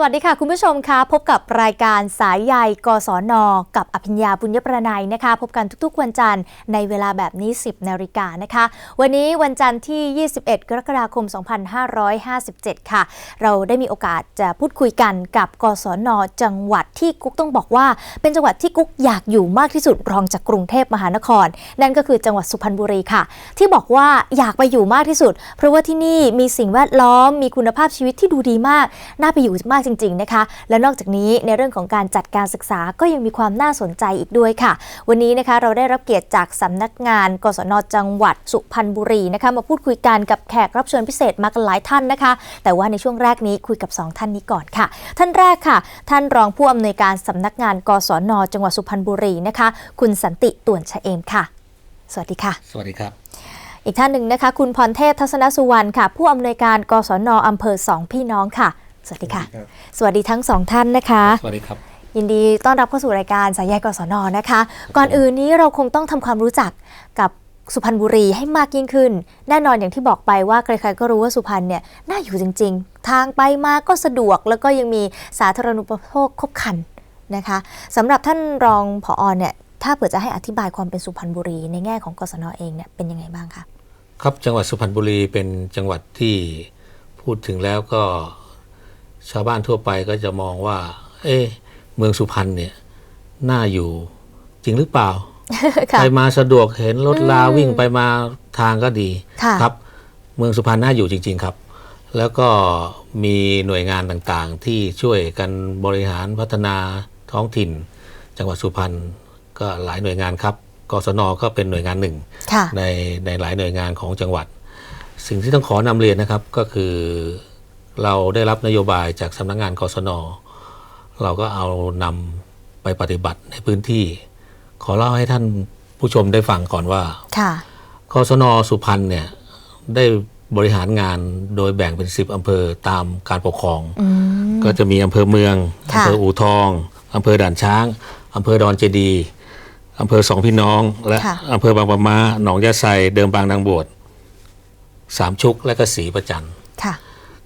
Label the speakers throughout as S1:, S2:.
S1: สวัสดีค่ะ คุณผู้ชมคะพบกับรายการสายใยกศน กับอภิญญาบุญยประนัยนะคะ พบกันทุกๆ วันจันทร์ในเวลาแบบนี้ 10นาฬิกานะคะ วันนี้วันจันทร์ที่ 21 กรกฎาคม 2557 ค่ะ เราได้มีโอกาสจะพูดคุยกันกับกศน จังหวัดที่กุ๊กต้องบอกว่า เป็นจังหวัดที่กุ๊กอยากอยู่มากที่สุดรองจากกรุงเทพมหานคร นั่นก็คือจังหวัดสุพรรณบุรีค่ะ ที่บอกว่าอยากไปอยู่มากที่สุด เพราะว่าที่นี่มีสิ่งแวดล้อมมีคุณภาพชีวิตที่ดูดีมากน่าไปอยู่มากจริง ๆ นะคะ และนอกจากนี้ในเรื่องของการจัดการศึกษาก็ยังมีความน่าสนใจอีกด้วยค่ะ วันนี้นะคะเราได้รับเกียรติจากสำนักงาน กศนจังหวัดสุพรรณบุรีนะคะมาพูดคุยกันกับแขกรับเชิญพิเศษมากันหลายท่านนะคะ แต่ว่าในช่วงแรกนี้คุยกับ 2 ท่านนี้ก่อนค่ะ ท่านแรกค่ะ ท่านรองผู้อำนวยการสำนักงาน กศนจังหวัดสุพรรณบุรีนะคะ คุณสันติต่วนชะเอมค่ะ สวัสดีค่ะ
S2: สวัสดีครับ
S1: อีกท่านหนึ่งนะคะ คุณพรเทพทัศนสุวรรณค่ะ ผู้อำนวยการกศนอำเภอสองพี่น้องค่ะ สวัสดีค่ะ สวัสดีทั้งสองท่านนะคะ
S2: สวัสดีครับ
S1: ยินดีต้อนรับเข้าสู่รายการสายใยกศนนะคะ ก่อนอื่นนี้เราคงต้องทำความรู้จักกับสุพรรณบุรีให้มากยิ่งขึ้น แน่นอนอย่างที่บอกไปว่าใครๆก็รู้ว่าสุพรรณเนี่ยน่าอยู่จริง ๆ ทางไปมาก็สะดวกแล้วก็ยังมีสาธารณูปโภคครบครันนะคะสำหรับท่านรองผอเนี่ยถ้าเผื่อจะให้อธิบายความเป็นสุพรรณบุรี ในแง่ของกศนเองเนี่ยเป็นยังไงบ้างคะ
S2: ครับจังหวัดสุพรรณบุรีเป็นจังหวัดที่พูดถึงแล้วก็ ชาวบ้านทั่วไปก็จะมองว่า เอ๊ะเมืองสุพรรณเนี่ยน่าอยู่จริงหรือเปล่า
S1: ค่ะ
S2: ไปมาสะดวกเห็นรถลาวิ่งไปมาทางก็ดี
S1: ค่ะ
S2: ครับ เมืองสุพรรณน่าอยู่จริง ๆครับ แล้วก็มีหน่วยงานต่างๆ ที่ช่วยกันบริหารพัฒนาท้องถิ่น จังหวัดสุพรรณก็หลายหน่วยงานครับกศนก็เป็นหน่วยงานหนึ่ง
S1: ค่ะ
S2: ในในหลายหน่วยงานของจังหวัด สิ่งที่ต้องขอนำเรียนนะครับก็คือ เราได้รับนโยบายจากสำนักงานกศน เราก็เอานำไปปฏิบัติในพื้นที่ ขอเล่าให้ท่านผู้ชมได้ฟังก่อนว่า
S1: ค่ะ
S2: กศน สุพรรณเนี่ยได้บริหารงานโดยแบ่งเป็น10อำเภอตามการปกครอง
S1: อืม
S2: ก็จะมีอำเภอเมือง
S1: ค่ะ
S2: อำเภออู่ทองอำเภอด่านช้างอำเภอดอนเจดีย์อำเภอสองพี่น้อง และ
S1: ค่ะ
S2: อำเภอบางปะมาหนองยะไซเดิมบางนางบวชสามชุกและก็ศรีประจัน
S1: ค่ะ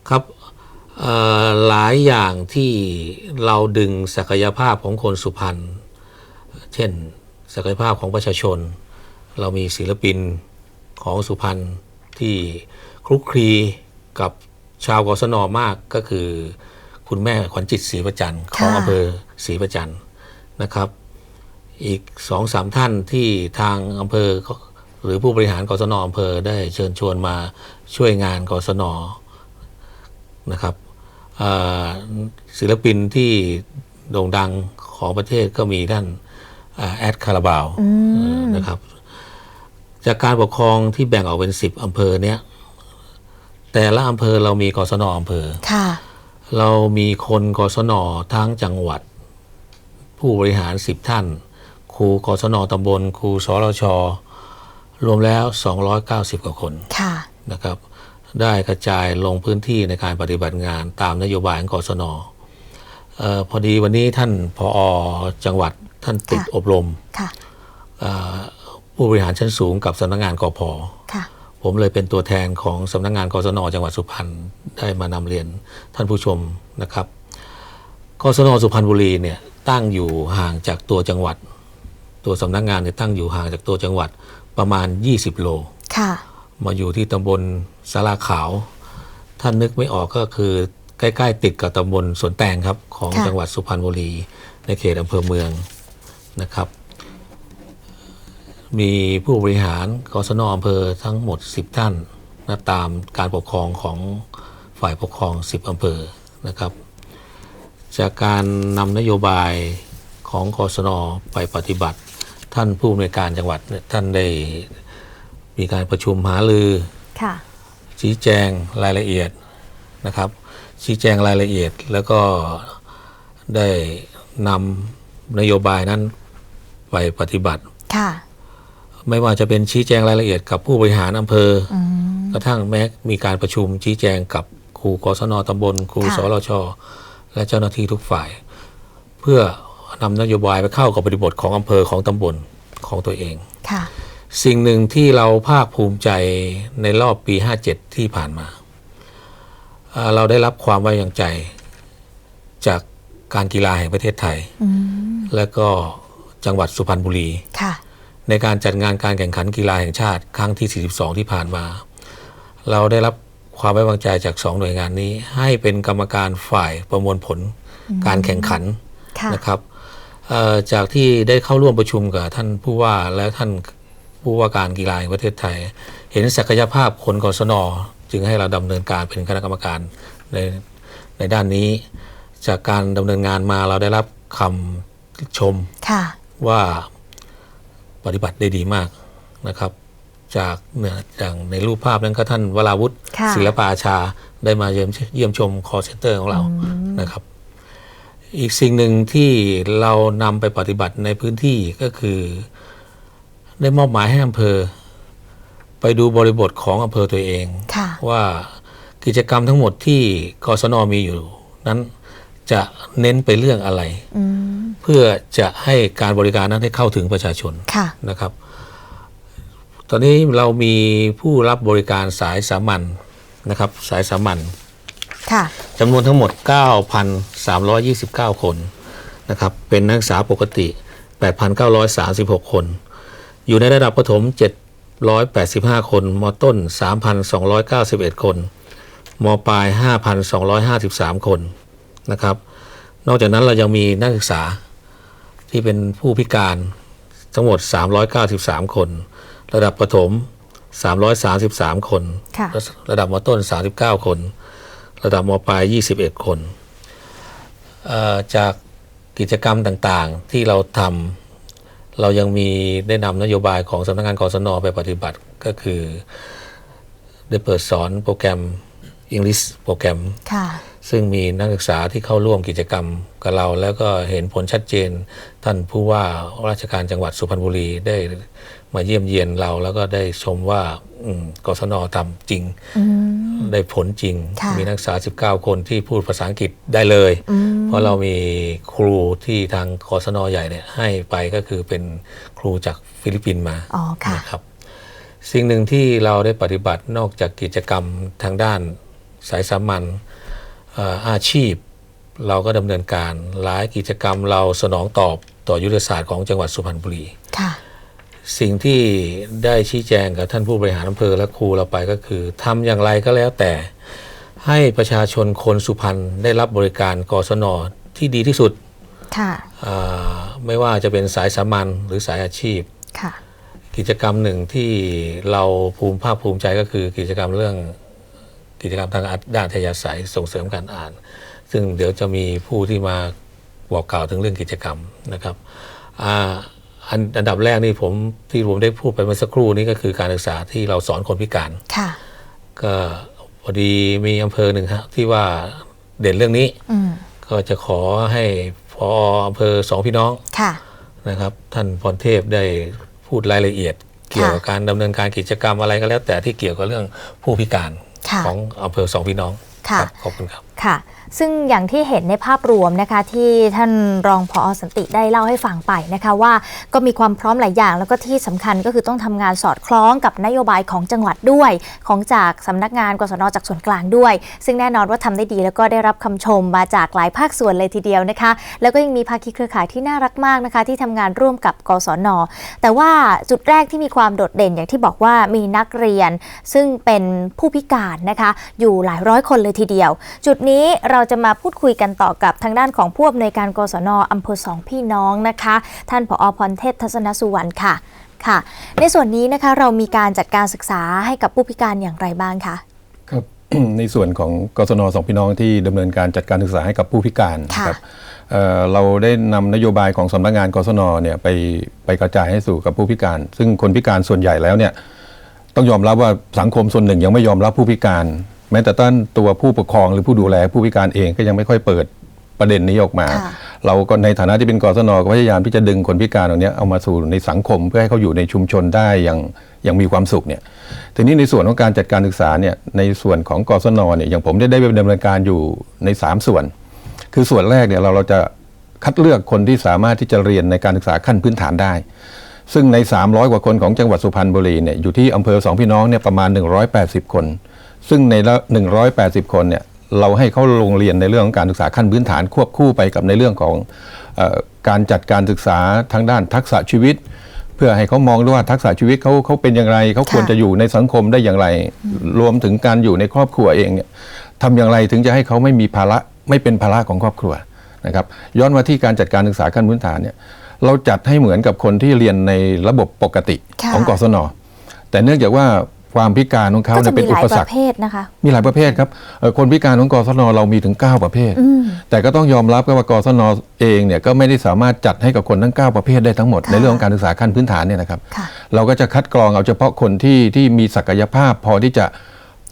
S2: ครับเอ่อ หลายอย่างที่เราดึงศักยภาพของคนสุพรรณ เช่น ศักยภาพของประชาชน เรามีศิลปินของสุพรรณที่คลุกคลีกับชาวกศนมากก็คือ คุณแม่ขวัญจิตศรีประจันของ
S1: ค่ะ
S2: อำเภอศรีประจันนะครับ อีกสองสามท่านที่ทางอำเภอหรือผู้บริหารกศนอำเภอได้เชิญชวนมาช่วยงานกศนนะครับเอ่อ ศิลปินที่โด่งดังของประเทศก็มีท่านอ่าแอดคาราบาว
S1: อืม
S2: นะครับ จากการปกครองที่แบ่งออกเป็นสิบอำเภอเนี้ยแต่ละอำเภอเรามีกศนอำเภอ
S1: ค่ะ
S2: เรามีคนกศนทั้งจังหวัด ผู้บริหารสิบท่าน ครูกศนตำบล ครูสรชรวมแล้ว 290 กว่าคน
S1: ค่ะ
S2: นะครับ ได้กระจายลงพื้นที่ในการปฏิบัติงานตามนโยบายของกศนเออพอดีวันนี้ท่านพอจังหวัดท่านติด
S1: ค่ะ
S2: อบรม
S1: ค่ะ
S2: เอ่อผู้บริหารชั้นสูงกับสำนักงานกพ
S1: ค่ะ
S2: ผมเลยเป็นตัวแทนของสำนักงานกศนจังหวัดสุพรรณได้มานำเรียนท่านผู้ชมนะครับกศนสุพรรณบุรีเนี่ยตั้งอยู่ห่างจากตัวจังหวัด ตัวสำนักงานเนี่ยตั้งอยู่ห่างจากตัวจังหวัดประมาณ 20 โล
S1: ค่ะ
S2: มาอยู่ที่ตำบลสาราขาว ท่านนึกไม่ออกก็คือใกล้ๆติดกับตำบลสวนแตงครับ ของ
S1: ค่ะ
S2: จังหวัดสุพรรณบุรีในเขตอำเภอเมืองนะครับ มีผู้บริหารกศนอำเภอทั้งหมด 10 ท่านนะตามการปกครองของฝ่ายปกครอง 10 อำเภอนะครับ จากการนำนโยบายของกศนไปปฏิบัติ ท่านผู้อำนวยการจังหวัดเนี่ยท่านได้ มีการประชุมหารือ
S1: ค่ะ
S2: ชี้แจงรายละเอียดนะครับ ชี้แจงรายละเอียดแล้วก็ได้นำนโยบายนั้นไปปฏิบัติ
S1: ค่ะ
S2: ไม่ว่าจะเป็นชี้แจงรายละเอียดกับผู้บริหารอำเภอ
S1: อืม
S2: กระทั่งแม้มีการประชุมชี้แจงกับครูกศนตำบลครู
S1: ค่ะ
S2: สรชและเจ้าหน้าที่ทุกฝ่าย เพื่อนำนโยบายไปเข้ากับบริบทของอำเภอของตำบลของตัวเอง
S1: ค่ะ
S2: สิ่งหนึ่งที่เราภาคภูมิใจในรอบปี 57 ที่ผ่านมาเอ่อเราได้รับความไว้วางใจจากการกีฬาแห่งประเทศไทย
S1: อืม
S2: และก็จังหวัดสุพรรณบุรี
S1: ค่ะ
S2: ในการจัดงานการแข่งขันกีฬาแห่งชาติครั้งที่ 42 ที่ผ่านมา เราได้รับความไว้วางใจจากสองหน่วยงานนี้ ให้เป็นกรรมการฝ่ายประมวลผลการแข่งขัน
S1: ค่ะ
S2: นะครับเอ่อจากที่ได้เข้าร่วมประชุมกับท่านผู้ว่าและท่าน ผู้ว่าการกีฬาแห่งประเทศไทย เห็นศักยภาพคนกศนจึงให้เราดำเนินการเป็นคณะกรรมการในในด้านนี้ จากการดำเนินงานมาเราได้รับคำชม
S1: ค่ะ
S2: ว่าปฏิบัติได้ดีมากนะครับ จากเนี่ยอย่างในรูปภาพนั้นก็ท่านวราวุฒิ
S1: ค่ะ
S2: ศิลปอาชาได้มาเยี่ยมเยี่ยมชมคอเซ็นเตอร์ของเรานะครับ อีกสิ่งหนึ่งที่เรานำไปปฏิบัติในพื้นที่ก็คือ ได้มอบหมายให้อำเภอ ไปดูบริบทของอำเภอตัวเอง
S1: ค่ะ
S2: ว่ากิจกรรมทั้งหมดที่กศนมีอยู่ นั้นจะเน้นไปเรื่องอะไร
S1: อืม
S2: เพื่อจะให้การบริการนั้นได้เข้าถึงประชาชน
S1: ค่ะ นะครับ
S2: ตอนนี้เรามีผู้รับบริการสายสามัญนะครับ สายสามัญ
S1: ค่ะ
S2: จำนวนทั้งหมด 9,329 คนนะครับ เป็นนักศึกษาปกติ 8,936 คน อยู่ในระดับประถม 785 คน มต้น 3,291 คน มปลาย 5,253 คนนะครับ นอกจากนั้นเรายังมีนักศึกษาที่เป็นผู้พิการทั้งหมด 393 คน ระดับประถม 333 คน
S1: ค่ะ
S2: ระดับมต้น 39 คน ระดับมปลาย 21 คนเอ่อจากกิจกรรมต่างๆที่เราทำ เรายังมีได้นำนโยบายของสำนักงานกศนไปปฏิบัติก็คือ ได้เปิดสอนโปรแกรม English โปรแกรม
S1: ค่ะ
S2: ซึ่งมีนักศึกษาที่เข้าร่วมกิจกรรมกับเรา แล้วก็เห็นผลชัดเจน ท่านผู้ว่าราชการจังหวัดสุพรรณบุรีได้ มาเยี่ยมเยียนเราแล้วก็ได้ชมว่าอืมกศนทำจริง
S1: อืม
S2: ได้ผลจริง
S1: ค่ะ
S2: มีนักศึกษา 19 คนที่พูดภาษาอังกฤษได้เลย
S1: อืม
S2: เพราะเรามีครูที่ทางกศนใหญ่เนี่ยให้ไปก็คือเป็นครูจากฟิลิปปินส์มา
S1: อ๋อค่ะ
S2: นะครับสิ่งหนึ่งที่เราได้ปฏิบัตินอกจากกิจกรรมทางด้านสายสามัญเอ่ออาชีพ เราก็ดำเนินการหลายกิจกรรมเราสนองตอบต่อยุทธศาสตร์ของจังหวัดสุพรรณบุรี
S1: ค่ะ
S2: สิ่งที่ได้ชี้แจงกับท่านผู้บริหารอำเภอและครูเราไปก็คือทำอย่างไรก็แล้วแต่ ให้ประชาชนคนสุพรรณได้รับบริการกศนที่ดีที่สุด
S1: ค่ะ
S2: อ่าไม่ว่าจะเป็นสายสามัญหรือสายอาชีพ
S1: ค่ะ
S2: กิจกรรมหนึ่งที่เราภูมิภาคภูมิใจก็คือกิจกรรมเรื่องกิจกรรมทางด้านอัธยาศัยส่งเสริมการอ่าน ซึ่งเดี๋ยวจะมีผู้ที่มาบอกกล่าวถึงเรื่องกิจกรรมนะครับ อ่าอันอันดับแรกนี่ผมที่ผมได้พูดไปเมื่อสักครู่นี้ก็คือการศึกษาที่เราสอนคนพิการ
S1: ค่ะ
S2: ก็พอดีมีอำเภอหนึ่งครับที่ว่าเด่นเรื่องนี้
S1: อืม
S2: ก็จะขอให้พออำเภอสองพี่น้อง
S1: ค่ะ
S2: นะครับ ท่านพรเทพได้พูดรายละเอียด เกี่ยวกับการดำเนินการกิจกรรมอะไรก็แล้ว แต่ที่เกี่ยวกับเรื่องผู้พิการ
S1: ค่ะ
S2: ของอำเภอสองพี่น้อง
S1: ค่ะ
S2: ครับขอบคุณครับ
S1: ค่ะ ซึ่งอย่างที่เห็นในภาพรวมนะคะ ที่ท่านรองพอสันติได้เล่าให้ฟังไปนะคะว่าก็มีความพร้อมหลายอย่าง แล้วก็ที่สำคัญก็คือต้องทำงานสอดคล้องกับนโยบายของจังหวัดด้วย ของจากสำนักงานกศนจากส่วนกลางด้วย ซึ่งแน่นอนว่าทำได้ดีแล้วก็ได้รับคำชมมาจากหลายภาคส่วนเลยทีเดียวนะคะ แล้วก็ยังมีภาคีเครือข่ายที่น่ารักมากนะคะ ที่ทำงานร่วมกับกศน แต่ว่าจุดแรกที่มีความโดดเด่นอย่างที่บอกว่ามีนักเรียน ซึ่งเป็นผู้พิการนะคะอยู่หลายร้อยคนเลยทีเดียว จุดนี้เราจะมาพูดคุยกันต่อกับทางด้านของผู้อำนวยการกศนอำเภอสองพี่น้องนะคะ ท่านผอพรเทพทัศนสุวรรณค่ะค่ะ ในส่วนนี้นะคะเรามีการจัดการศึกษาให้กับผู้พิการอย่างไรบ้างคะ
S3: ครับในส่วนของกศนสองพี่น้องที่ดำเนินการจัดการศึกษาให้กับผู้พิการ
S1: ค่ะ
S3: นะครับเอ่อเราได้นำนโยบายของสำนักงานกศนเนี่ยไปไปกระจายให้สู่กับผู้พิการ ซึ่งคนพิการส่วนใหญ่แล้วเนี่ยต้องยอมรับว่าสังคมส่วนหนึ่งยังไม่ยอมรับผู้พิการ แม้แต่ต้นตัวผู้ปกครองหรือผู้ดูแลผู้พิการเองก็ยังไม่ค่อยเปิดประเด็นนี้ออกมา
S1: ค่ะ
S3: เราก็ในฐานะที่เป็นกศนก็พยายามที่จะดึงคนพิการเหล่านี้เอามาสู่ในสังคมเพื่อให้เขาอยู่ในชุมชนได้อย่างอย่างมีความสุขเนี่ยทีนี้ในส่วนของการจัดการศึกษาเนี่ยในส่วนของกศนเนี่ยอย่างผมได้ได้ไปดำเนินการอยู่ใน 3 ส่วน คือส่วนแรกเนี่ยเราเราจะคัดเลือกคนที่สามารถที่จะเรียนในการศึกษาขั้นพื้นฐานได้ ซึ่งใน 300 กว่าคนของจังหวัดสุพรรณบุรีเนี่ยอยู่ที่อำเภอสองพี่น้องเนี่ยประมาณ 180 คน ซึ่งในละ180 คนเนี่ยเราให้เขาลงเรียนในเรื่องของการศึกษาขั้นพื้นฐานควบคู่ไปกับในเรื่องของเออการจัดการศึกษาทางด้านทักษะชีวิต เพื่อให้เขามองด้วยว่าทักษะชีวิตเขาเขาเป็นอย่างไรเขาควร
S1: ค่ะ
S3: จะอยู่ในสังคมได้อย่างไร รวมถึงการอยู่ในครอบครัวเองเนี่ยทำอย่างไรถึงจะให้เขาไม่มีภาระไม่เป็นภาระของครอบครัวนะครับย้อนมาที่การจัดการศึกษาขั้นพื้นฐานเนี่ยเราจัดให้เหมือนกับคนที่เรียนในระบบปกติ
S1: ค่ะ
S3: ของกศนแต่เนื่องจากว่า ความพิการของเขา
S1: ก็
S3: เนี่
S1: จะ
S3: ยเป็
S1: มี
S3: น
S1: ห
S3: อุ
S1: ลาย
S3: ป
S1: ป
S3: สรร
S1: ระ
S3: ค
S1: เภทนะคะ
S3: มีหลายประเภทครับเอ่อคนพิการของกศนเรามีถึง 9 ประเภท
S1: อืม
S3: แต่ก็ต้องยอมรับว่ากศนเองเนี่ยก็ไม่ได้สามารถจัดให้กับคนทั้ง 9 ประเภทได้ทั้งหมด
S1: ค่ะ
S3: ในเรื่องของการศึกษาขั้นพื้นฐานเนี่ยนะครับ
S1: ค่ะ
S3: เราก็จะคัดกรองเอาเฉพาะคนที่ที่มีศักยภาพพอที่จะ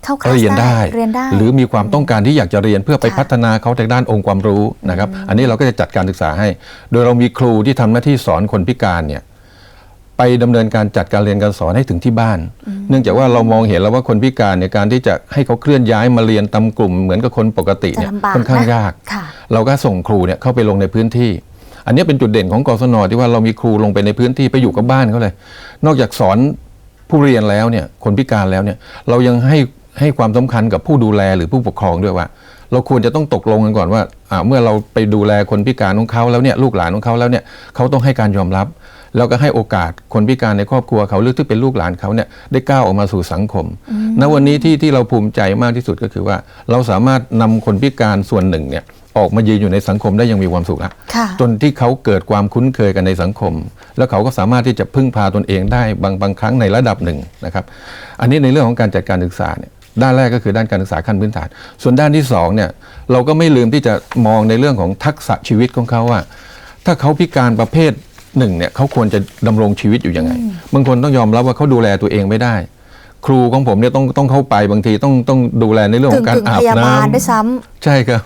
S1: เข้าคลาส
S3: เรียนได้
S1: เรียนได้
S3: หรือมีความต้องการที่อยากจะเรียนเพื่อไป
S1: ค่ะ
S3: พัฒนาเขาทางด้านองค์ความรู้นะครับ อันนี้เราก็จะจัดการศึกษาให้ โดยเรามีครูที่ทำหน้าที่สอนคนพิการเนี่ย ไปดำเนินการจัดการเรียนการสอนให้ถึงที่บ้าน เนื่องจากว่าเรามองเห็นแล้วว่าคนพิการในยการที่จะให้เขาเคลื่อนย้ายมาเรียนตามกลุ่ม เหมือนกับคนปกติ
S1: จะ
S3: เนี่ย
S1: ลำบาก
S3: ค่อนข้าง
S1: นะ
S3: ยาก
S1: ค่ะ
S3: เราก็ส่งครูเนี่ยเข้าไปลงในพื้นที่ อันนี้เป็นจุดเด่นของกศนที่ว่าเรามีครูลงไปในพื้นที่ไปอยู่กับบ้านเขาเลย นอกจากสอนผู้เรียนแล้วเนี่ยคนพิการแล้วเนี่ยเรายังให้ให้ความสำคัญกับผู้ดูแลหรือผู้ปกครองด้วยว่า เราควรจะต้องตกลงกันก่อนว่าอ่าเมื่อเราไปดูแลคนพิการของเขาแล้วเนี่ยลูกหลานของเขาแล้วเนี่ยเขาต้องให้การยอมรับ แล้วก็ให้โอกาสคนพิการในครอบครัวเขาหรือที่เป็นลูกหลานเขาเนี่ยได้ก้าวออกมาสู่สังคมณวันนี้ที่ที่เราภูมิใจมากที่สุดก็คือว่า เราสามารถนำคนพิการส่วนหนึ่งเนี่ยออกมายืนอยู่ในสังคมได้อยังมีความสุขแล้ว
S1: ค่ะ
S3: จนที่เขาเกิดความคุ้นเคยกันในสังคม แล้วเขาก็สามารถที่จะพึ่งพาตนเองได้บางบางครั้งในระดับหนึ่งนะครับ อันนี้ในเรื่องของการจัดการศึกษาเนี่ยด้านแรกก็คือด้านการศึกษาขั้นพื้นฐาน ส่วนด้านที่สองเนี่ยเราก็ไม่ลืมที่จะมองในเรื่องของทักษะชีวิตของเขาว่า ถ้าเขาพิการประเภท หนึ่งเนี่ยเขาควรจะดำรงชีวิตอยู่ยังไงบางคนต้องยอมรับว่าเขาดูแลตัวเองไม่ได้ ครูของผมเนี่ยต้องต้องเข้าไปบางทีต้องต้องดูแลในเรื่องข
S1: กึ่
S3: องงการ
S1: กึ่ง
S3: อา
S1: พ
S3: บ
S1: ยา
S3: น้
S1: บาลำด้วยซ้ำ
S3: ใช่ครับ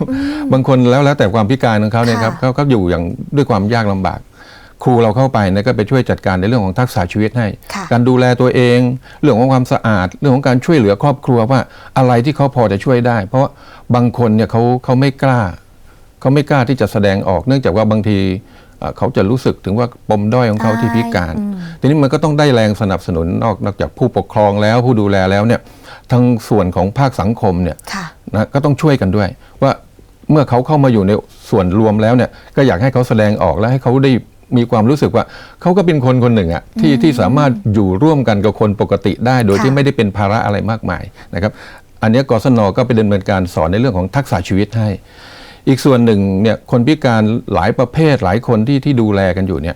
S3: บางคนแล้วแล้วแต่ความพิการของเขาเนี่ยครับ
S1: ค่ะ
S3: เขาเขาอยู่อย่างด้วยความยากลำบาก ครูเราเข้าไปเนี่ยก็ไปช่วยจัดการในเรื่องของทักษะชีวิตให้
S1: ค่ะ
S3: การดูแลตัวเอง เรื่องของความสะอาด เรื่องของการช่วยเหลือครอบครัวว่าอะไรที่เขาพอจะช่วยได้ เพราะว่าบางคนเนี่ยเขาเขาไม่กล้าเขาไม่กล้าที่จะแสดงออกเนื่องจากว่าบางที เอ่อเขาจะรู้สึกถึงว่าปมด้อยของเขาที่พิการ
S1: อืม
S3: ทีนี้มันก็ต้องได้แรงสนับสนุนนอกนอกจากผู้ปกครองแล้วผู้ดูแลแล้วเนี่ยทั้งส่วนของภาคสังคมเนี่ย
S1: ค่ะ
S3: นะก็ต้องช่วยกันด้วย ว่าเมื่อเขาเข้ามาอยู่ในส่วนรวมแล้วเนี่ยก็อยากให้เขาแสดงออกและให้เขาได้มีความรู้สึกว่าเขาก็เป็นคนคนหนึ่งอะที่ที่สามารถอยู่ร่วมกันกับคนปกติได้ โดย
S1: ค่ะ
S3: ที่ไม่ได้เป็นภาระอะไรมากมายนะครับ อันเนี้ยกศนก็ไปดำเนินการสอนในเรื่องของทักษะชีวิตให้ อีกส่วนหนึ่งเนี่ยคนพิการหลายประเภทหลายคนที่ที่ดูแลกันอยู่เนี่ย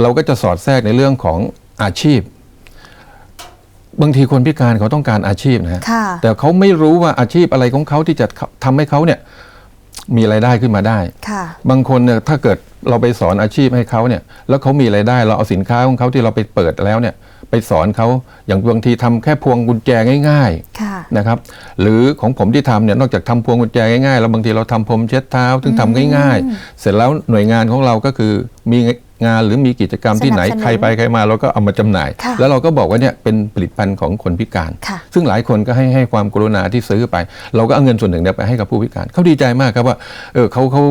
S3: เราก็จะสอดแทรกในเรื่องของอาชีพ บางทีคนพิการเขาต้องการอาชีพนะฮะ
S1: ค่ะ
S3: แต่เขาไม่รู้ว่าอาชีพอะไรของเขาที่จะทำให้เขาเนี่ยมีรายได้ขึ้นมาได้
S1: ค่ะ
S3: บางคนเนี่ยถ้าเกิดเราไปสอนอาชีพให้เขาเนี่ย แล้วเขามีรายได้ เราเอาสินค้าของเขาที่เราไปเปิดแล้วเนี่ย ไปสอนเขาอย่างบางทีทำแค่พวงกุญแจง่าย
S1: ค่ะ
S3: ๆนะครับหรือของผมที่ทำเนี่ยนอกจากทำพวงกุญแจง่ายๆแล้วบางทีเราทำพรมเช็ดเท้าซึ่งทำง่าย ๆ เสร็จแล้วหน่วยงานของเราก็คือมีงานหรือมีกิจกรรมที่ไหน
S1: สนับสนุน
S3: ใครไปใครมาเราก็เอามาจำหน่าย
S1: ค่ะ
S3: แล้วเราก็บอกว่าเนี่ยเป็นผลิตภัณฑ์ของคนพิการ
S1: ค่ะ
S3: ซึ่งหลายคนก็ให้ให้ความกรุณาที่ซื้อไป เราก็เอาเงินส่วนหนึ่งเนี่ยไปให้กับผู้พิการเขาดีใจมากครับว่าเออเขาเขา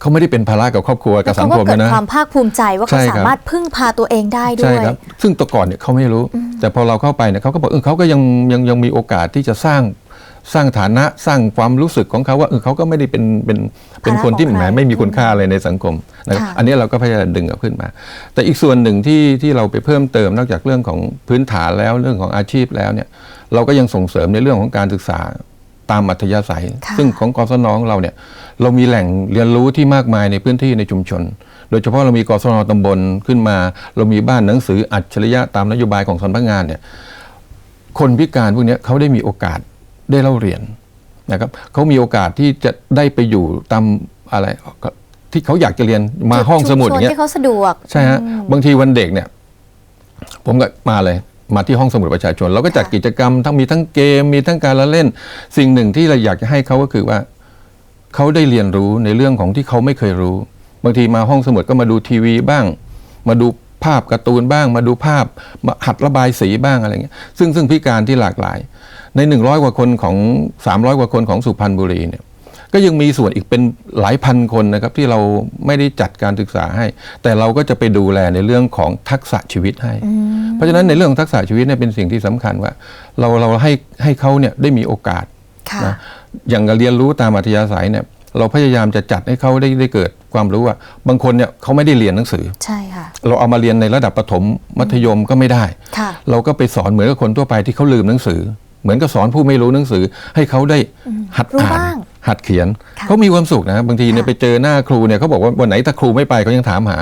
S3: เขาไม่ได้เป็นภาระกับครอบครัวกับสังคม
S1: แล้วเขาก็เกิด
S3: นะ
S1: ความภาคภูมิใจว่า
S3: ใช่
S1: เขา
S3: ครับ
S1: สามารถพึ่งพาตัวเองได้ด้
S3: ใช่
S1: วย
S3: ครับซึ่งแตะก่อนเนี่ยเขาไม่รู้ แต่พอเราเข้าไปเนี่ยเขาก็บอกเออเขาก็ยังยังยังมีโอกาสที่จะสร้างสร้างฐานะสร้างความรู้สึกของเขาว่าเออเขาก็ไม่ได้เป็นเป็นเป็นคนที่
S1: ภาระของ
S3: แหม
S1: ใคร
S3: ไม่มีคุณค่าอะไรในสังคมนะครับ
S1: ค่ะ
S3: อันนี้เราก็พยายามดึงเอาขึ้นมา แต่อีกส่วนหนึ่งที่ที่เราไปเพิ่มเติมนอกจากเรื่องของพื้นฐานแล้วเรื่องของอาชีพแล้วเนี่ยเราก็ยังส่งเสริมในเรื่องของการศึกษา ตามอัธยาศัย
S1: ค่ะ
S3: ซึ่งของกศนของเราเนี่ยเรามีแหล่งเรียนรู้ที่มากมายในพื้นที่ในชุมชน โดยเฉพาะเรามีกศนตำบลขึ้นมา เรามีบ้านหนังสืออัจฉริยะตามนโยบายของสำนักงานเนี่ยคนพิการพวกเนี้ยเขาได้มีโอกาสได้เล่าเรียนนะครับเขามีโอกาสที่จะได้ไปอยู่ตามอะไรที่เขาอยากจะเรียนมาห้องสมุดอย่างเงี้ย
S1: ที่เขาสะดวก
S3: ใช่ฮะบางทีวันเด็กเนี่ย ผมก็มาเลย มาที่ห้องสมุดประชาชน เราก็จัด
S1: ค่ะ
S3: กิจกรรมทั้งมีทั้งเกมมีทั้งการละเล่น สิ่งหนึ่งที่เราอยากจะให้เขาก็คือว่าเขาได้เรียนรู้ในเรื่องของที่เขาไม่เคยรู้ บางทีมาห้องสมุดก็มาดูทีวีบ้าง มาดูภาพการ์ตูนบ้าง มาดูภาพมาหัดระบายสีบ้างอะไรเงี้ยซึ่งซึ่งพิการที่หลากหลาย ในหนึ่งร้อยกว่าคนของสามร้อยกว่าคนของสุพรรณบุรีเนี่ย ก็ยังมีส่วนอีกเป็นหลายพันคนนะครับที่เราไม่ได้จัดการศึกษาให้ แต่เราก็จะไปดูแลในเรื่องของทักษะชีวิตให้ เพราะฉะนั้นในเรื่องของทักษะชีวิตเนี่ยเป็นสิ่งที่สำคัญว่า เราเราให้ให้เขาเนี่ยได้มีโอกาส
S1: ค่ะ
S3: นะอย่างกับเรียนรู้ตามอัธยาศัยเนี่ยเราพยายามจะจัดให้เขาได้ได้เกิดความรู้ว่า บางคนเนี่ยเขาไม่ได้เรียนหนังสือ
S1: ใช่ค่ะ
S3: เราเอามาเรียนในระดับประถมมัธยมก็ไม่ได้
S1: ค่ะ
S3: เราก็ไปสอนเหมือนกับคนทั่วไปที่เขาลืมหนังสือ เหมือนกับสอนผู้ไม่รู้หนังสือ ให้เขาได้หัด
S1: รู้
S3: อ่าน
S1: บ้าง
S3: หัดเขียน
S1: ค่ะ
S3: เขามีความสุขนะบางทีเนี่ย
S1: ค่ะ
S3: ไปเจอหน้าครูเนี่ยเขาบอกว่าวันไหนถ้าครูไม่ไปเขายังถามหา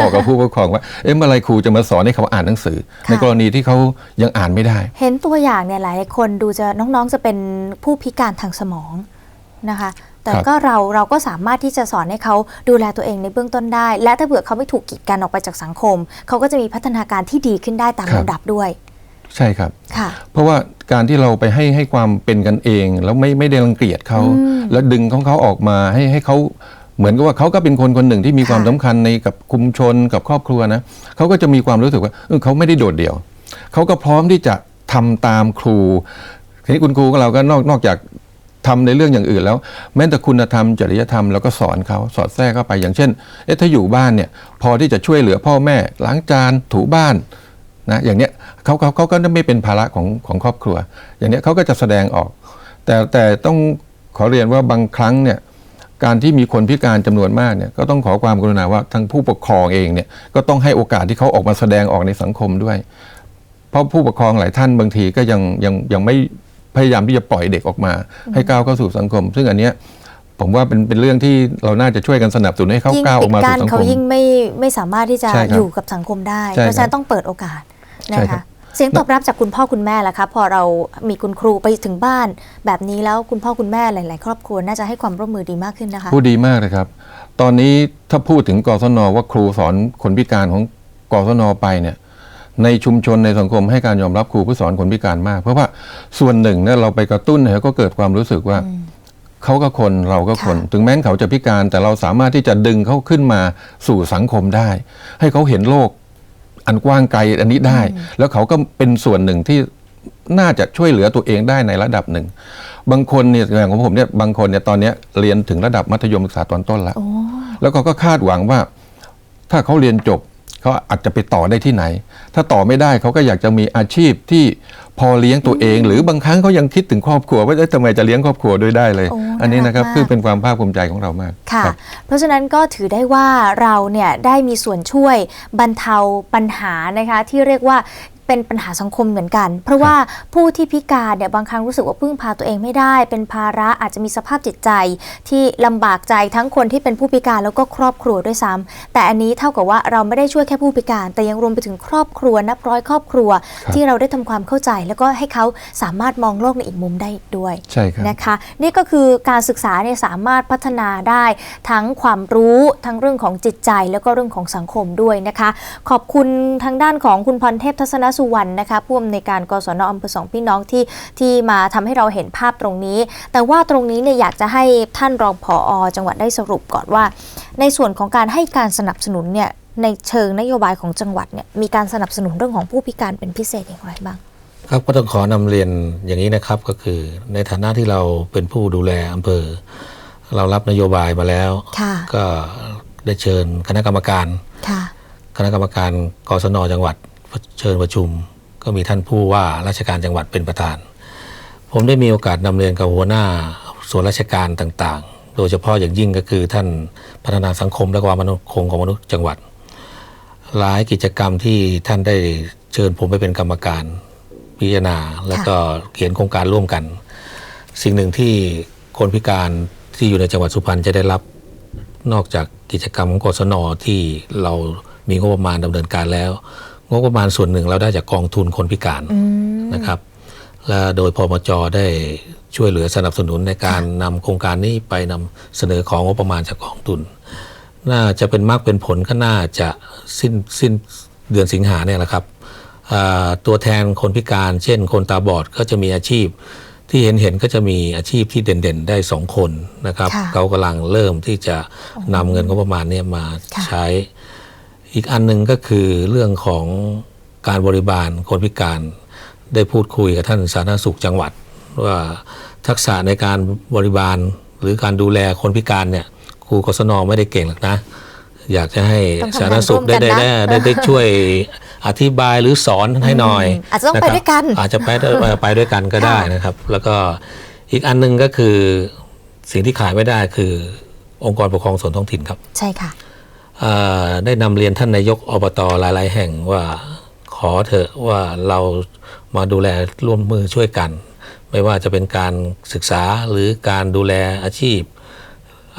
S3: บอกกับผู้ปกครองว่าเอ๊ะเมื่อไหรครูจะมาสอนให้เขาอ่านหนังสือ ในกรณีที่เขายังอ่านไม่ได้
S1: เห็นตัวอย่างเนี่ยหลายคนดูจะน้องๆจะเป็นผู้พิการทางสมองนะคะ แต่
S3: ครับ
S1: ก็เราเราก็สามารถที่จะสอนให้เขาดูแลตัวเองในเบื้องต้นได้ และถ้าเผื่อเขาไม่ถูกกีดกันออกไปจากสังคมเขาก็จะมีพัฒนาการที่ดีขึ้นได้ตามลำดับด้วย
S3: ใช่ครับ
S1: ค่ะ
S3: เพราะว่าการที่เราไปให้ให้ความเป็นกันเอง แล้วไม่ไม่ได้รังเกียจเขา
S1: อืม
S3: แล้วดึงของเขาออกมาให้ให้เขาเหมือนกับว่าเขาก็เป็นคนคนหนึ่งที่มี
S1: ค่ะ
S3: ความสำคัญในกับคุมชนกับครอบครัวนะเขาก็จะมีความรู้สึกว่าเออเขาไม่ได้โดดเดี่ยวเขาก็พร้อมที่จะทำตามครูทีนี้คุณครูของเราก็นอกนอกจากทำในเรื่องอย่างอื่นแล้ว แม้แต่คุณธรรมจริยธรรมเราก็สอนเขาสอดแทรกเข้าไปอย่างเช่นเอ๊ะถ้าอยู่บ้านเนี่ยพอที่จะช่วยเหลือพ่อแม่ล้างจานถูบ้าน นะอย่างเนี้ยเขาเขาเขาก็ไม่เป็นภาระของของครอบครัว อย่างเนี้ยเขาก็จะแสดงออก แต่แต่ต้องขอเรียนว่าบางครั้งเนี่ยการที่มีคนพิการจำนวนมากเนี่ยก็ต้องขอความกรุณาว่าทางผู้ปกครองเองเนี่ยก็ต้องให้โอกาสที่เขาออกมาแสดงออกในสังคมด้วย เพราะผู้ปกครองหลายท่านบางทีก็ยังยังยังไม่พยายามที่จะปล่อยเด็กออกมา ให้ก้าวเข้าสู่สังคม ซึ่งอันเนี้ยผมว่าเป็นเป็นเรื่องที่เราน่าจะช่วยกันสนับสนุนให้เขา
S1: ยิ่ง
S3: ก้าวอ
S1: ปิ
S3: อ
S1: ด
S3: กมา
S1: กั้น
S3: สู่สังค
S1: เขา
S3: ม
S1: ยิ่งไม่ไม่สามารถที่จะ
S3: ใช่ครับ
S1: อยู่กับสังคมได้
S3: ใช่
S1: เพราะฉะนั้น
S3: ครับ
S1: ต้องเปิดโอกาส นะ
S3: ใช่ครั
S1: คะ
S3: บ
S1: เสียงตอบรับจากคุณพ่อคุณแม่ล่ะคะพอเรามีคุณครูไปถึงบ้าน แบบนี้แล้วคุณพ่อคุณแม่หลาย ๆ ครอบครัวน่าจะให้ความร่วมมือดีมากขึ้นนะคะ
S3: พูดดีมากเลยครับ ตอนนี้ถ้าพูดถึงกศนว่าครูสอนคนพิการของกศนไปเนี่ยในชุมชนในสังคมให้การยอมรับครูผู้สอนคนพิการมาก เพราะว่าส่วนหนึ่งเนี่ยเราไปกระตุ้นเนี่ยก็เกิดความรู้สึกว่าเขาก็คนเราก็คน
S1: ค่ะ
S3: ถึงแม้เขาจะพิการแต่เราสามารถที่จะดึงเขาขึ้นมาสู่สังคมได้ ให้เขาเห็นโลก อันกว้างไกลอันนี้ได้ แล้วเขาก็เป็นส่วนหนึ่งที่น่าจะช่วยเหลือตัวเองได้ในระดับหนึ่ง บางคนเนี่ยอย่างของผมเนี่ยบางคนเนี่ยตอนเนี้ยเรียนถึงระดับมัธยมศึกษาตอนต้นแล้ว
S1: โอ้
S3: แล้วก็ก็คาดหวังว่า ถ้าเขาเรียนจบ เขาอาจจะไปต่อได้ที่ไหน ถ้าต่อไม่ได้เขาก็อยากจะมีอาชีพที่พอเลี้ยงตัวเอง หรือบางครั้งเขายังคิดถึงครอบครัว ว่าเอ๊ะทำไมจะเลี้ยงครอบครัวด้วยได้เลย
S1: โอ้
S3: อันนี้นะครับ
S1: น่ารักมาก
S3: คือเป็นความภาคภูมิใจของเรามาก
S1: ค่ะ
S3: รับ
S1: เพราะฉะนั้นก็ถือได้ว่าเราเนี่ยได้มีส่วนช่วยบรรเทาปัญหานะคะที่เรียกว่า เป็นปัญหาสังคมเหมือนกัน เพราะว่าผู้ที่พิการเนี่ยบางครั้งรู้สึกว่าพึ่งพาตัวเองไม่ได้ เป็นภาระอาจจะมีสภาพจิตใจ ที่ลำบากใจทั้งคนที่เป็นผู้พิการแล้วก็ครอบครัวด้วยซ้ำแต่อันนี้เท่ากับว่าเราไม่ได้ช่วยแค่ผู้พิการ แต่ยังรวมไปถึงครอบครัวนับร้อยครอบครัว
S3: ครับ
S1: ที่เราได้ทำความเข้าใจ แล้วก็ให้เขาสามารถมองโลกในอีกมุมได้อีกด้วย
S3: ใช่ครับ
S1: นะคะ นี่ก็คือการศึกษาเนี่ยสามารถพัฒนาได้ทั้งความรู้ทั้งเรื่องของจิตใจ แล้วก็เรื่องของสังคมด้วยนะคะ ขอบคุณทางด้านของคุณพรเทพทัศนสุวรรณนะคะผู้อำนวยการกศนอำเภอสองพี่น้องที่ที่มาทำให้เราเห็นภาพตรงนี้ แต่ว่าตรงนี้เนี่ยอยากจะให้ท่านรองผอจังหวัดได้สรุปก่อนว่า ในส่วนของการให้การสนับสนุนเนี่ยในเชิงนโยบายของจังหวัดเนี่ยมีการสนับสนุนเรื่องของผู้พิการเป็นพิเศษอย่างไรบ้าง
S2: ครับก็ต้องขอนำเรียนอย่างนี้นะครับก็คือในฐานะที่เราเป็นผู้ดูแลอำเภอ เรารับนโยบายมาแล้ว
S1: ค่ะ
S2: ก็ได้เชิญคณะกรรมการ
S1: ค่ะ
S2: คณะกรรมการกศนจังหวัด เชิญประชุม ก็มีท่านผู้ว่าราชการจังหวัดเป็นประธาน ผมได้มีโอกาสนำเรียนกับหัวหน้าส่วนราชการต่างๆ โดยเฉพาะอย่างยิ่งก็คือท่านพัฒนาสังคมและความมั่นคงของมนุษย์จังหวัด หลายกิจกรรมที่ท่านได้เชิญผมไปเป็นกรรมการพิจารณา แล้วก็เขียนโครงการร่วมกัน สิ่งหนึ่งที่คนพิการที่อยู่ในจังหวัดสุพรรณจะได้รับนอกจากกิจกรรมของกศนที่เรามีงบประมาณดำเนินการแล้ว งบประมาณส่วนหนึ่งเราได้จากกองทุนคนพิการนะครับและโดยพมจได้ช่วยเหลือสนับสนุนในการนำโครงการนี้ไปนำเสนอของงบประมาณจากกองทุน น่าจะเป็นมากเป็นผลก็น่าจะสิ้นสิ้นเดือนสิงหาเนี่ยแหละครับอ่าตัวแทนคนพิการ เช่น คนตาบอดก็จะมีอาชีพที่เห็นเห็นก็จะมีอาชีพที่เด่นๆ ได้สองคนนะครับ
S1: ค่ะ
S2: เขากำลังเริ่มที่จะนำเงินงบประมาณเนี้มา
S1: ค่ะ
S2: ใช้ อีกอันหนึ่งก็คือเรื่องของการบริบาลคนพิการได้พูดคุยกับท่านสาธารณสุขจังหวัด ว่าทักษะในการบริบาลหรือการดูแลคนพิการเนี่ยครูกศนไม่ได้เก่งหรอกนะ อยากจะให้
S1: ต้องทำ
S2: สาธารณสุขได้
S1: งานร่
S2: ได้
S1: วมกันนะ
S2: ได้ได้ได้ช่วยอธิบายหรือสอนให้หน่อย
S1: อืมอาจจะต้องไป
S2: นครับ
S1: ด้วยกัน
S2: อาจจะไปด้วยเอ่อไปด้วยกันก็ได้
S1: ค่ะ
S2: นะครับ แล้วก็อีกอันหนึงก็คือสิ่งที่ขายไม่ได้คือองค์กรปกครองส่วนท้องถิ่นครับ
S1: ใช่ค่ะ
S2: เอ่อ ได้นำเรียนท่านนายกอบตหลาย ๆ แห่งว่าขอเถอะว่าเรามาดูแลร่วมมือช่วยกัน ไม่ว่าจะเป็นการศึกษาหรือการดูแลอาชีพ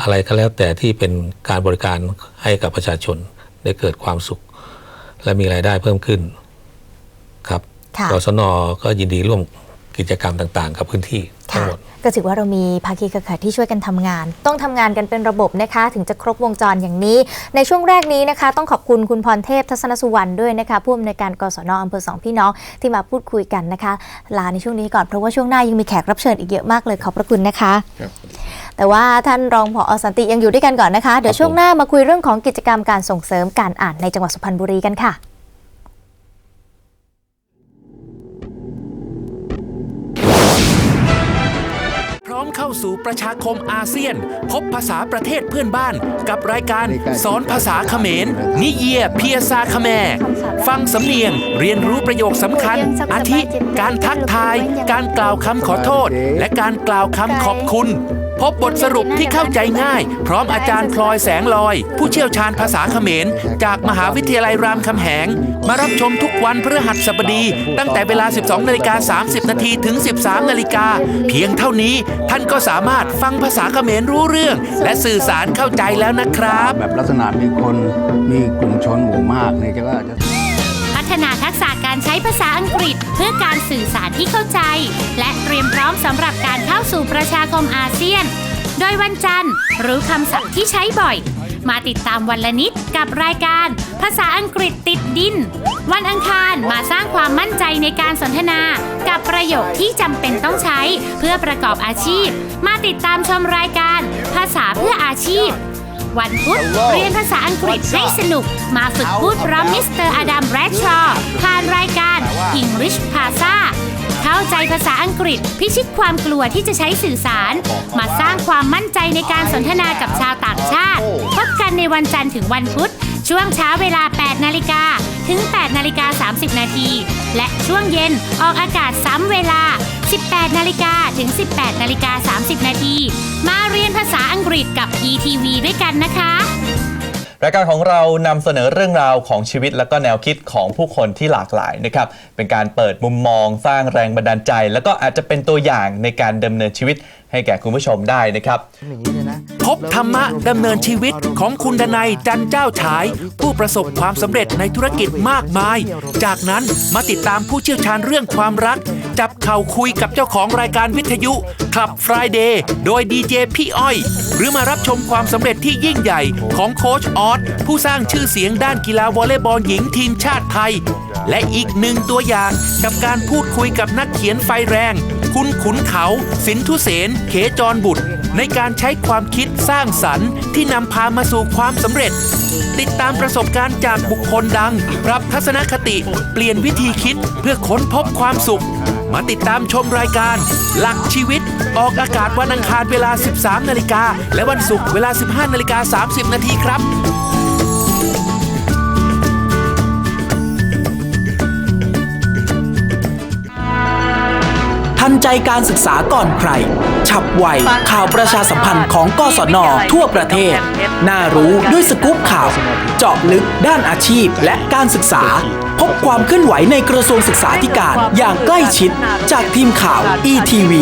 S2: อะไรก็แล้วแต่ที่เป็นการบริการให้กับประชาชนได้เกิดความสุข และมีรายได้เพิ่มขึ้นครับ
S1: ค่ะ
S2: กศนก็ยินดีร่วม กิจกรรมต่างๆ กับพื้นที่ทั้ง
S1: ค่ะ
S2: หมด
S1: ก็ถือว่าเรามีภาคีเครือข่ายที่ช่วยกันทำงาน ต้องทำงานกันเป็นระบบนะคะ ถึงจะครบวงจรอย่างนี้ ในช่วงแรกนี้นะคะ ต้องขอบคุณคุณพรเทพทัศนสุวรรณด้วยนะคะผู้อำนวยการกศนอำเภอสองพี่น้องที่มาพูดคุยกันนะคะ ลาในช่วงนี้ก่อนเพราะว่าช่วงหน้ายังมีแขกรับเชิญอีกเยอะมากเลยขอบพระคุณนะคะ แต่ว่าท่านรองผอสันติยังอยู่ด้วยกันก่อนนะคะ เดี๋ยวช่วงหน้ามาคุยเรื่องของกิจกรรมการส่งเสริมการอ่านในจังหวัดสุพรรณบุรีกันค่ะ
S4: พร้อมเข้าสู่ประชาคมอาเซียน พบภาษาประเทศเพื่อนบ้าน กับรายการสอนภาษาเขมร นิเยียเพียซาเขแมรฟังสำเนียงเรียนรู้ประโยคสำคัญ อาทิ การทักทาย การกล่าวคำขอโทษ และการกล่าวคำขอบคุณ พบบทสรุปที่เข้าใจง่าย พร้อมอาจารย์พลอยแสงลอย ผู้เชี่ยวชาญภาษาเขมร จากมหาวิทยาลัยรามคำแหง มารับชมทุกวันพฤหัสบดี ตั้งแต่เวลา 12นาฬิกา30นาทีถึง 13นาฬิกาเพียงเท่านี้ท่านก็สามารถฟังภาษาเขมรรู้เรื่อง และสื่อสารเข้าใจแล้วนะครับ
S5: แบบลักษณะมีคนมีกลุ่มชนหมู่มากเนี่ยก็จะ
S6: พัฒนาทักษะ การใช้ภาษาอังกฤษ เพื่อการสื่อสารที่เข้าใจ และเตรียมพร้อมสำหรับการเข้าสู่ประชาคมอาเซียน โดยวันจันทร์รู้คำศัพท์ที่ใช้บ่อย มาติดตามวันละนิดกับรายการ ภาษาอังกฤษติดดิน วันอังคารมาสร้างความมั่นใจในการสนทนา กับประโยคที่จำเป็นต้องใช้ เพื่อประกอบอาชีพ มาติดตามชมรายการ ภาษาเพื่ออาชีพ วันพุธเรียนภาษาอังกฤษให้สนุก มาฝึกพูดพร้อมมิสเตอร์อดัมแรดชอว์ผ่านรายการ English Plaza เข้าใจภาษาอังกฤษ พิชิตความกลัวที่จะใช้สื่อสาร มาสร้างความมั่นใจในการสนทนากับชาวต่างชาติ พบกันในวันจันทร์ถึงวันพุธ ช่วงเช้าเวลา 8 นาฬิกา ถึง 8 นาฬิกา 30 นาที และช่วงเย็นออกอากาศซ้ำเวลา 18 นาฬิกาถึง 18 นาฬิกา 30 นาที มาเรียนภาษาอังกฤษกับ ETV ด้วยกันนะคะ
S7: รายการของเรานำเสนอเรื่องราวของชีวิตและก็แนวคิดของผู้คนที่หลากหลายนะครับเป็นการเปิดมุมมองสร้างแรงบันดาลใจ แล้วก็อาจจะเป็นตัวอย่างในการดำเนินชีวิตให้แก่คุณผู้ชมได้นะครับ
S4: พบธรรมะดำเนินชีวิตของคุณดนัยจันเจ้าฉาย ผู้ประสบความสำเร็จในธุรกิจมากมาย จากนั้นมาติดตามผู้เชี่ยวชาญเรื่องความรัก จับเข่าคุยกับเจ้าของรายการวิทยุคลับ Friday โดยดีเจพี่อ้อย หรือมารับชมความสำเร็จที่ยิ่งใหญ่ของโค้ชออสผู้สร้างชื่อเสียงด้านกีฬาวอลเลย์บอลหญิงทีมชาติไทย และอีกหนึ่งตัวอย่างกับการพูดคุยกับนักเขียนไฟแรง คุณขุนเขา สินทุเสนเขจรบุตร ในการใช้ความคิดสร้างสรรค์ที่นำพามาสู่ความสำเร็จติดตามประสบการณ์จากบุคคลดัง ปรับทัศนคติ เปลี่ยนวิธีคิดเพื่อค้นพบความสุข มาติดตามชมรายการ หลักชีวิต ออกอากาศวันอังคารเวลา 13 นาฬิกา และวันศุกร์เวลา 15 นาฬิกา 30 นาทีครับ
S8: ทันใจการศึกษาก่อนใคร ฉับไว ข่าวประชาสัมพันธ์ของกศน ทั่วประเทศ น่ารู้ด้วยสกู๊ปข่าว เจาะลึกด้านอาชีพและการศึกษา พบความเคลื่อนไหวในกระทรวงศึกษาธิการอย่างใกล้ชิดจากทีมข่าว ETV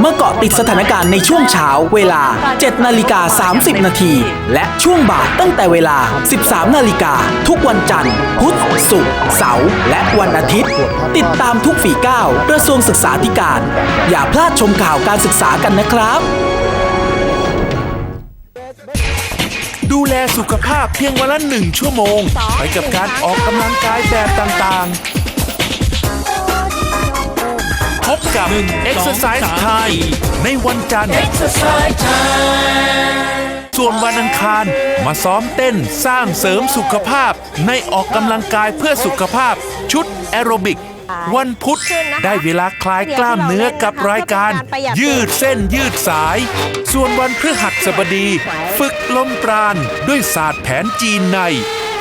S8: เมื่อเกาะติดสถานการณ์ในช่วงเช้าเวลา 7 นาฬิกา 30 นาที และช่วงบ่ายตั้งแต่เวลา 13 นาฬิกา ทุกวันจันทร์ พุธ ศุกร์ เสาร์ และวันอาทิตย์ ติดตามทุกฝีก้าวกระทรวงศึกษาธิการ อย่าพลาดชมข่าวการศึกษากันนะครับ
S4: ดูแลสุขภาพเพียงวันละหนึ่งชั่วโมง ไปกับการออกกำลังกายแบบต่างๆ พบกับ Exercise Time ในวันจันทร์ส่วนวันอังคารมาซ้อมเต้นสร้างเสริมสุขภาพ ในออกกำลังกายเพื่อสุขภาพชุดแอโรบิก วันพุธได้เวลาคลายกล้ามเนื้อกับรายการ ยืดเส้นยืดสาย ส่วนวันพฤหัสบดี ฝึกลมปราณด้วยศาสตร์แผนจีนใน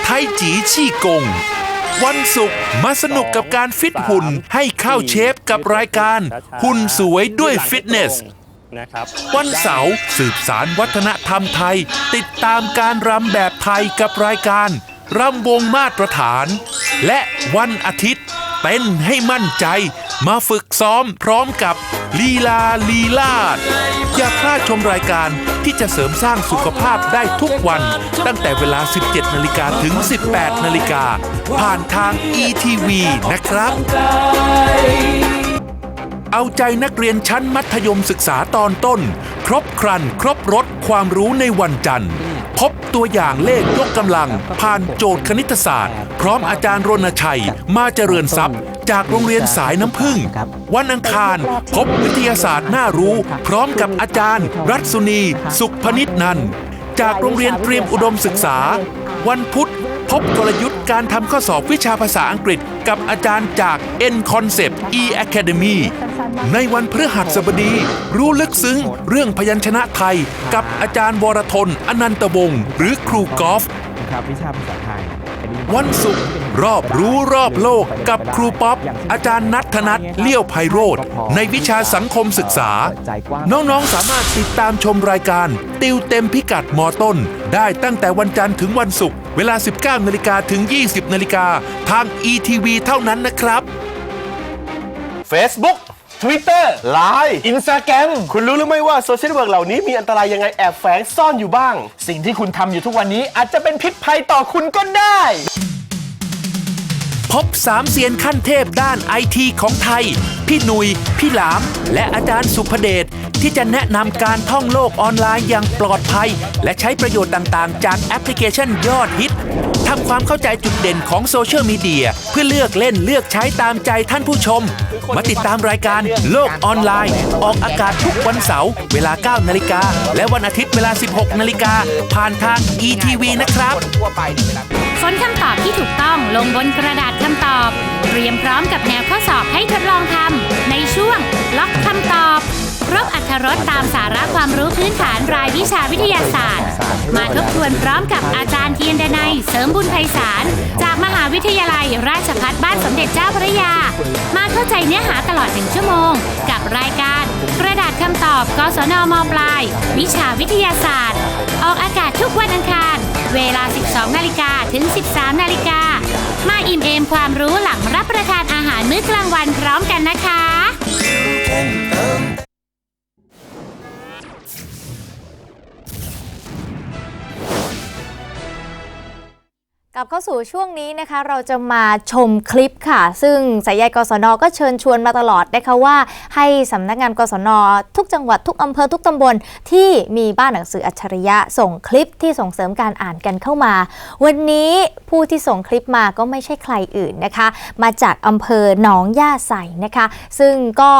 S4: ไทจีชี่กง วันศุกร์มาสนุกกับการฟิตหุ่นให้เข้าเชฟกับรายการ หุ่นสวยด้วยฟิตเนส
S9: นะครับ
S4: วันเสาร์สืบสารวัฒนธรรมไทย ติดตามการรำแบบไทยกับรายการรำวงมาตรฐาน และวันอาทิตย์ เต้นให้มั่นใจ มาฝึกซ้อมพร้อมกับลีลาลีลาด อย่าพลาดชมรายการที่จะเสริมสร้างสุขภาพได้ทุกวัน ตั้งแต่เวลา 17 นาฬิกาถึง 18 นาฬิกา ผ่านทาง ETV นะครับ เอาใจนักเรียนชั้นมัธยมศึกษาตอนต้น ครบครัน ครบรถความรู้ในวันจันทร์ พบตัวอย่างเลขยกกำลัง ผ่านโจทย์คณิตศาสตร์ พร้อมอาจารย์รณชัย มาเจริญทรัพย์ จากโรงเรียนสายน้ำพึ่ง วันอังคาร พบวิทยาศาสตร์น่ารู้ พร้อมกับอาจารย์ รัศนี สุขพนิษนันจากโรงเรียนเตรียมอุดมศึกษา วันพุธ พบกลยุทธ์ การทำข้อสอบวิชาภาษาอังกฤษกับอาจารย์จาก N Concept E Academy ในวันพฤหัสบดี รู้ลึกซึ้ง เรื่องพยัญชนะไทย กับอาจารย์วรทนอนันตวงศ์หรือครูกอล์ฟ
S9: ครับวิชาภาษาไทย
S4: วันศุกร์รอบรู้รอบโลกกับครูป๊อป อาจารย์นัทธนัทเลี้ยวไพโรธในวิชาสังคมศึกษา น้องๆสามารถติดตามชมรายการ ติวเต็มพิกัดมอต้น ได้ตั้งแต่วันจันทร์ถึงวันศุกร์เวลา 19นาฬิกาถึง 20นาฬิกาทาง ETV เท่านั้นนะครับ
S10: Facebook Twitter Line Instagram คุณรู้หรือไม่ว่าโซเชียลเน็ตเวิร์กเหล่านี้มีอันตรายยังไงแอบแฝงซ่อนอยู่บ้าง สิ่งที่คุณทำอยู่ทุกวันนี้อาจจะเป็นพิษภัยต่อคุณก็ได้
S4: พบสามเซียนขั้นเทพด้านไอทีของไทย พี่หนุย พี่หลาม และอาจารย์สุภเดชที่จะแนะนำการท่องโลกออนไลน์อย่างปลอดภัย และใช้ประโยชน์ต่างๆ จากแอปพลิเคชันยอดฮิต ทำความเข้าใจจุดเด่นของโซเชียลมีเดียเพื่อเลือกเล่นเลือกใช้ตามใจท่านผู้ชม มาติดตามรายการโลกออนไลน์ ออกอากาศทุกวันเสาร์เวลา 9 นาฬิกา และวันอาทิตย์เวลา 16 นาฬิกา ผ่านทาง ETV นะครับ
S6: ฝนคำตอบที่ถูกต้องลงบนกระดาษคำตอบ เตรียมพร้อมกับแนวข้อสอบให้ทดลองทำในช่วงล็อกคำตอบ รบอัธรสตามสาระความรู้พื้นฐานรายวิชาวิทยาศาสตร์ มาทบทวนพร้อมกับอาจารย์เทียนดนัย เสริมบุญไพศาล จากมหาวิทยาลัยราชภัฏบ้านสมเด็จเจ้าพระยา มาเข้าใจเนื้อหาตลอดหนึ่งชั่วโมง กับรายการ กระดาษคำตอบกศนมปลาย วิชาวิทยาศาสตร์ ออกอากาศทุกวันอังคาร เวลา 12 นาฬิกาถึง 13 นาฬิกามาอิ่มเอมความรู้หลังรับประทานอาหารมื้อกลางวันพร้อมกันนะคะ
S1: กลับเข้าสู่ช่วงนี้นะคะเราจะมาชมคลิปค่ะ ซึ่งสายใยกศนก็เชิญชวนมาตลอดนะคะว่า ให้สำนักงานกศนทุกจังหวัดทุกอำเภอทุกตำบลที่มีบ้านหนังสืออัจฉริยะ ส่งคลิปที่ส่งเสริมการอ่านกันเข้ามา วันนี้ผู้ที่ส่งคลิปมาก็ไม่ใช่ใครอื่นนะคะ มาจากอำเภอหนองย่าใสนะคะ ซึ่งก็